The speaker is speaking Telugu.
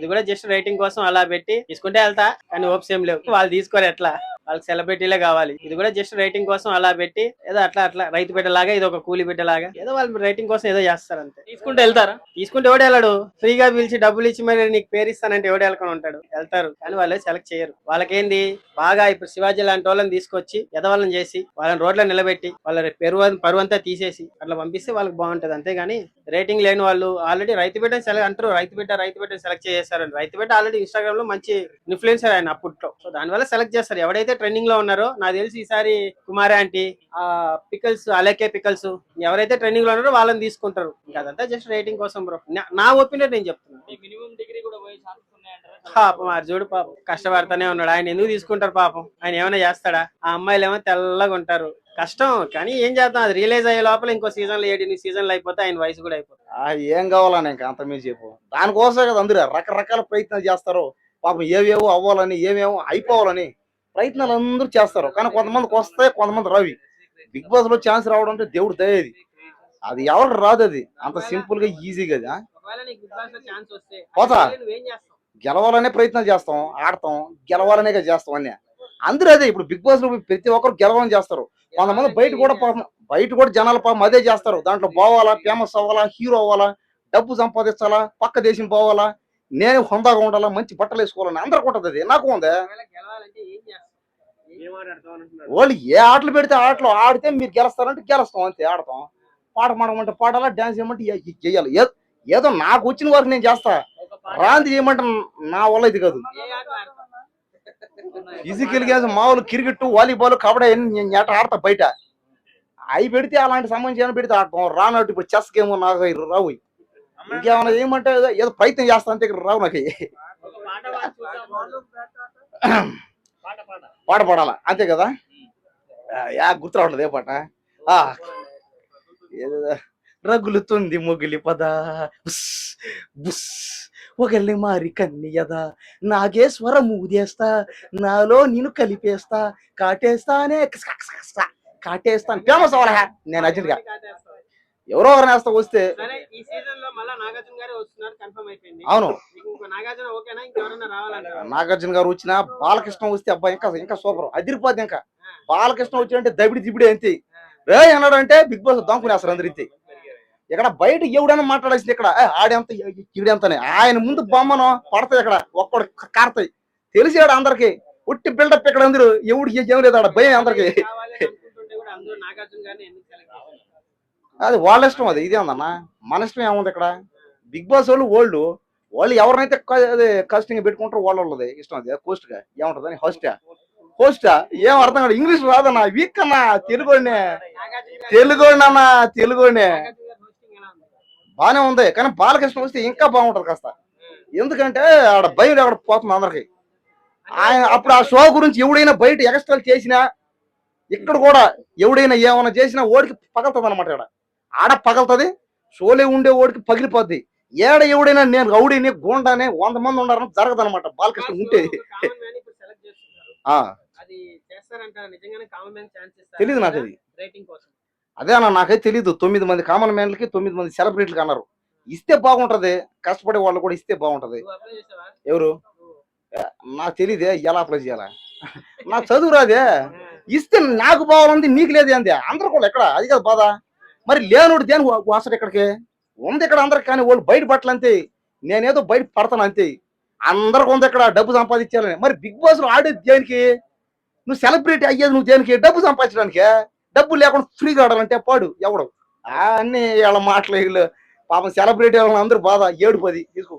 ఇది కూడా జస్ట్ రైటింగ్ కోసం అలా పెట్టి తీసుకుంటే వెళ్తా. కానీ హోప్స్ ఏం లేవు. వాళ్ళు తీసుకోరు ఎట్లా? వాళ్ళకి సెలబ్రిటీలే కావాలి. ఇది కూడా జస్ట్ రేటింగ్ కోసం అలా పెట్టి ఏదో అట్లా అట్లా రైతు బిడ్డలాగా ఇది ఒక కూలి బిడ్డలాగా ఏదో వాళ్ళు రేటింగ్ కోసం ఏదో చేస్తారు అంతే. తీసుకుంటే వెళ్తారా? తీసుకుంటే ఎవడు వెళ్ళాడు. ఫ్రీగా పిలిచి డబ్బులు ఇచ్చి మరి నీకు పేరు ఇస్తానంటే ఎవడు వెళ్ళకొని ఉంటాడు. వెళ్తారు. కానీ వాళ్ళు సెలెక్ట్ చేయరు. వాళ్ళకేంది? బాగా ఇప్పుడు శివాజీ లాంటి వాళ్ళని తీసుకొచ్చి ఎదవాళ్ళని చేసి వాళ్ళని రోడ్లో నిలబెట్టి వాళ్ళ పెరువు పరువు అంతా తీసేసి అట్లా పంపిస్తే వాళ్ళకి బాగుంటది. అంతేగాని రేటింగ్ లేని వాళ్ళు ఆల్రెడీ రైతు బిడ్డ సెలెక్ట్ అంటారు. రైతు బిడ్డ రైతు బిడ్డ సెలెక్ట్ చేస్తారు రైతు బిడ్డ ఆల్రెడీ ఇన్స్టాగ్రామ్లో మంచి ఇన్ఫ్లుయెన్సర్ ఆయన అప్పట్లో. సో దానివల్ల సెలెక్ట్ చేస్తారు. ఎవడైతే ట్రెండింగ్లో ఉన్నారో నాకు తెలిసి ఈసారి కుమార్ ఆంటీ ఆ పికల్స్ అలకే పికల్స్ ఎవరైతే ట్రెండింగ్లో ఉన్నారో వాళ్ళని తీసుకుంటారు. ఇంకా అదంతా జస్ట్ రేటింగ్ కోసం బ్రో నా ఒపీనియన్ నేను చెప్తున్నాను మినిమం డిగ్రీ కూడా పాపం ఆ చూడు పాపం కష్టపడతానే ఉన్నాడు. ఆయన ఎందుకు తీసుకుంటారు పాపం? ఆయన ఏమైనా చేస్తాడా? ఆ అమ్మాయిలు ఏమో తెల్లగా ఉంటారు. కష్టం కానీ ఏం చేద్దాం? అది రియలైజ్ అయ్యే లోపల ఇంకో సీజన్లో ఏడు సీజన్లు అయిపోతే ఆయన వయసు కూడా అయిపోతుంది. ఆ, ఏం కావాలని ఇంకా అంత మీరు చెప్పు. దానికోసమే కదా అందరూ రకరకాల ప్రయత్నాలు చేస్తారు. పాపం ఏవేవో అవ్వాలని ఏమేమో అయిపోవాలని ప్రయత్నాలు అందరూ చేస్తారు. కానీ కొంతమందికి వస్తాయి కొంతమంది రవి. బిగ్ బాస్లో ఛాన్స్ రావడం అంటే దేవుడు దయది అది. ఎవరికి రాదు అది. అంత సింపుల్గా ఛాన్స్ వస్తే పోతా. గెలవాలనే ప్రయత్నాలు చేస్తాం ఆడతాం గెలవాలనే కదా చేస్తాం అన్నీ. అందరూ అదే. ఇప్పుడు బిగ్ బాస్లో ప్రతి ఒక్కరు గెలవాలని చేస్తారు. కొంతమంది బయట కూడా పాపం బయట కూడా జనాల పాపం అదే చేస్తారు. దాంట్లో పోవాలా ఫేమస్ అవ్వాలా హీరో అవ్వాలా డబ్బు సంపాదించాలా పక్క దేశం పోవాలా నేను హొందాగా ఉండాలా మంచి బట్టలు వేసుకోవాలని అందరికి ఉంటుంది అది. నాకు ఉంది? వాళ్ళు ఏ ఆటలు పెడితే ఆటలు ఆడితే మీరు గెలుస్తారంటే గెలుస్తాం అంతే ఆడతాం. పాట పాడమంటే పాడాలా డాన్స్ చేయమంటే చేయాలి. ఏదో నాకు వచ్చిన వరకు నేను చేస్తా. రాంది చేయమంటే నా వల్ల ఇది కాదు. ఫిజికల్ గేమ్స్ మామూలు క్రికెట్ వాలీబాల్ కబడ్డీ అన్ని నేను ఎట ఆడతా బయట. అవి పెడితే అలాంటి సంబంధించిన పెడితే ఆడతాం రానట్టు ఇప్పుడు చెస్ గేమ్ నాకు రావు. ఇంకేమైనా ఏమంటే ఏదో- ప్రయత్నం చేస్తా అంతే ఇక్కడ రావు నాకు. పాట పాడాలా అంతే కదా? యా గుర్తు రావట్లేదు ఏ పాట? రగులుతుంది మొగిలి పద. బుస్, బుస్ ఒకళ్ళని మారి కన్నియదా నాగేశ్వరం ఊదేస్తా నాలో నేను కలిపేస్తా కాటేస్తానే కాటేస్తాను ఫేమస్ అవ్వాలా? నేను అర్జెంట్గా. కాటేస్తావు. ఎవరో ఒకరిని వేస్తా అవును. నాగార్జున గారు వచ్చిన బాలకృష్ణ వస్తే అబ్బాయి ఇంకా ఇంకా సూపర్. అదిరిపోద్ది ఇంకా. బాలకృష్ణ వచ్చిందంటే దబిడి దిబిడి అంతే. రే అన్నాడు అంటే బిగ్ బాస్ దొంకునేస్తారు అందరు ఇంతే ఇక్కడ బయట ఎవడైనా మాట్లాడాల్సింది ఇక్కడ. ఆడెంత ఈడెంతనే. ఆయన ముందు బొమ్మను పడతాయి ఇక్కడ. ఒక్కడు కారతాయి. తెలిసాడు అందరికి. ఉట్టి బిల్డప్ ఇక్కడ అందరూ. ఎవడు ఏం లేదు ఆడ. భయం అందరికి. అది వాళ్ళ ఇష్టం అది. ఇదే ఉందన్న మన ఇష్టం ఏముంది ఇక్కడ? బిగ్ బాస్ వాళ్ళు ఓల్డ్. వాళ్ళు ఎవరినైతే కాస్టింగ్ పెట్టుకుంటారో వాళ్ళ వాళ్ళది. ఇష్టం అది. కోస్ట్గా. హోస్టా హోస్టా ఏం అర్థం కాదు. ఇంగ్లీష్ రాదన్నా. వీక్ అన్నా తెలుగునే. నాగార్జున తెలుగునన్నా తెలుగునే. బాగానే ఉంది బానే ఉంది. కానీ బాలకృష్ణ వస్తే ఇంకా బాగుంటది కాస్త. ఎందుకంటే ఆడ భయం అక్కడ పోతుంది అందరికి. ఆయన అప్పుడు ఆ షో గురించి ఎవడైనా బయట ఎక్స్ట్రా చేసినా ఇక్కడ కూడా ఎవడైనా ఏమైనా చేసినా ఓడికి పగలుతుంది అనమాట ఇక్కడ ఆడ పగలుతుంది. షోలే ఉండే ఓడికి పగిలిపోద్ది. ఏడ ఎవడైనా నేను రౌడీని గోండానే వంద మంది ఉన్నారని జరగదు అనమాట బాలకృష్ణ ఉంటే. అది తెలీదు నాకు అది. అదే అన్న నాకైతే తెలీదు. తొమ్మిది మంది కామన్ మ్యాన్లకి తొమ్మిది మంది సెలబ్రిటీలకి అన్నారు. ఇస్తే బాగుంటది. కష్టపడే వాళ్ళు కూడా ఇస్తే బాగుంటది. ఎవరు. నాకు తెలియదే ఎలా అప్లై చేయాలా? నాకు చదువు రాదే. ఇస్తే నాకు బాగుంది నీకు లేదు ఏంది అందరు కూడా ఎక్కడ? అది కదా బాధ. మరి లేనుడు దేని వాసడు ఇక్కడికి ఉంది ఇక్కడ అందరికి కానీ వాళ్ళు బయట పట్టలు అంతే. నేనేదో బయట పడతాను అంతే. అందరికి ఉంది ఇక్కడ డబ్బు సంపాదించాలని. మరి బిగ్ బాస్లో ఆడేది దేనికి? నువ్వు సెలబ్రిటీ అయ్యేది నువ్వు దేనికి? డబ్బు సంపాదించడానికి? డబ్బు లేకుండా ఫ్రీగా ఆడాలంటే పాడు ఎవడు? అన్ని మాటలు వీళ్ళు. పాపం సెలబ్రిటీ వాళ్ళని అందరూ బాధ ఏడుపది. తీసుకో.